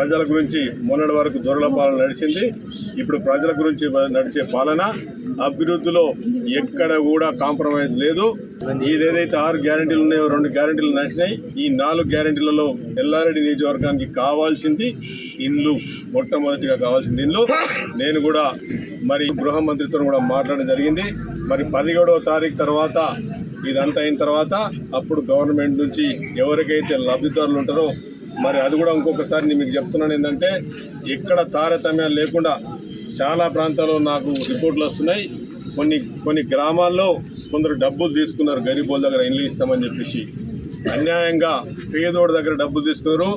ప్రజల గురించి మొన్నటి వరకు దొరల పాలన నడిచింది. ఇప్పుడు ప్రజల గురించి నడిచే పాలన అభివృద్ధిలో ఎక్కడ కూడా కాంప్రమైజ్ లేదు. ఇదేదైతే ఆరు గ్యారెంటీలు ఉన్నాయో రెండు గ్యారెంటీలు నడిచినాయి. ఈ నాలుగు గ్యారెంటీలలో ఎల్లారెడ్డి నియోజకవర్గానికి కావాల్సింది ఇండ్లు మొట్టమొదటిగా కావాల్సింది ఇండ్లు. నేను కూడా మరి గృహ మంత్రితో కూడా మాట్లాడడం జరిగింది. మరి పదిహేడవ తారీఖు తర్వాత ఇదంతా అయిన తర్వాత అప్పుడు గవర్నమెంట్ నుంచి ఎవరికైతే లబ్ధిదారులు ఉంటారో మరి అది కూడా ఇంకొకసారి నేను మీకు చెప్తున్నాను ఏంటంటే ఎక్కడ తారతమ్యాలు లేకుండా చాలా ప్రాంతాల్లో నాకు రిపోర్ట్లు వస్తున్నాయి. కొన్ని కొన్ని గ్రామాల్లో కొందరు డబ్బులు తీసుకున్నారు గరీబోల దగ్గర ఇల్లు ఇస్తామని చెప్పేసి. అన్యాయంగా పేదోడి దగ్గర డబ్బులు తీసుకున్నారు.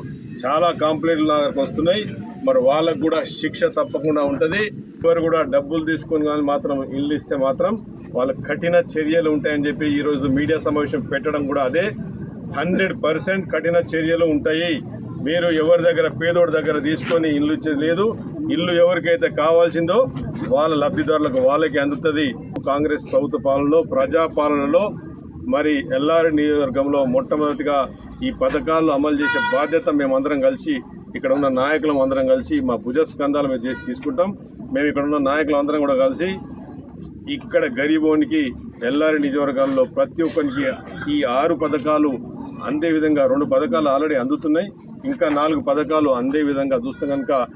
చాలా కంప్లైంట్లు నా దగ్గరకు వస్తున్నాయి. మరి వాళ్ళకు కూడా శిక్ష తప్పకుండా ఉంటుంది. ఎవరు కూడా డబ్బులు తీసుకొని కానీ మాత్రం ఇల్లు ఇస్తే మాత్రం వాళ్ళ కఠిన చర్యలు ఉంటాయని చెప్పి ఈరోజు మీడియా సమావేశం పెట్టడం కూడా అదే. హండ్రెడ్ పర్సెంట్ కఠిన చర్యలు ఉంటాయి. మీరు ఎవరి దగ్గర పేదోడి దగ్గర తీసుకొని ఇల్లు లేదు. ఇల్లు ఎవరికైతే కావాల్సిందో వాళ్ళ లబ్ధిదారులకు వాళ్ళకి అందుతుంది. కాంగ్రెస్ ప్రభుత్వ పాలనలో ప్రజాపాలనలో మరి ఎల్ఆర్ నియోజకవర్గంలో మొట్టమొదటిగా ఈ పథకాలు అమలు చేసే బాధ్యత మేమందరం కలిసి ఇక్కడ ఉన్న నాయకులం అందరం కలిసి మా భుజ స్కందాల మీద చేసి తీసుకుంటాం. మేము ఇక్కడ ఉన్న నాయకులు అందరం కూడా కలిసి ఇక్కడ గరీబోనికి ఎల్లారి నియోజకవర్గాల్లో ప్రతి ఒక్కరికి ఈ ఆరు పథకాలు అందే విధంగా రెండు పథకాలు ఆల్రెడీ అందుతున్నాయి. ఇంకా నాలుగు పథకాలు అందే విధంగా చూస్తే కనుక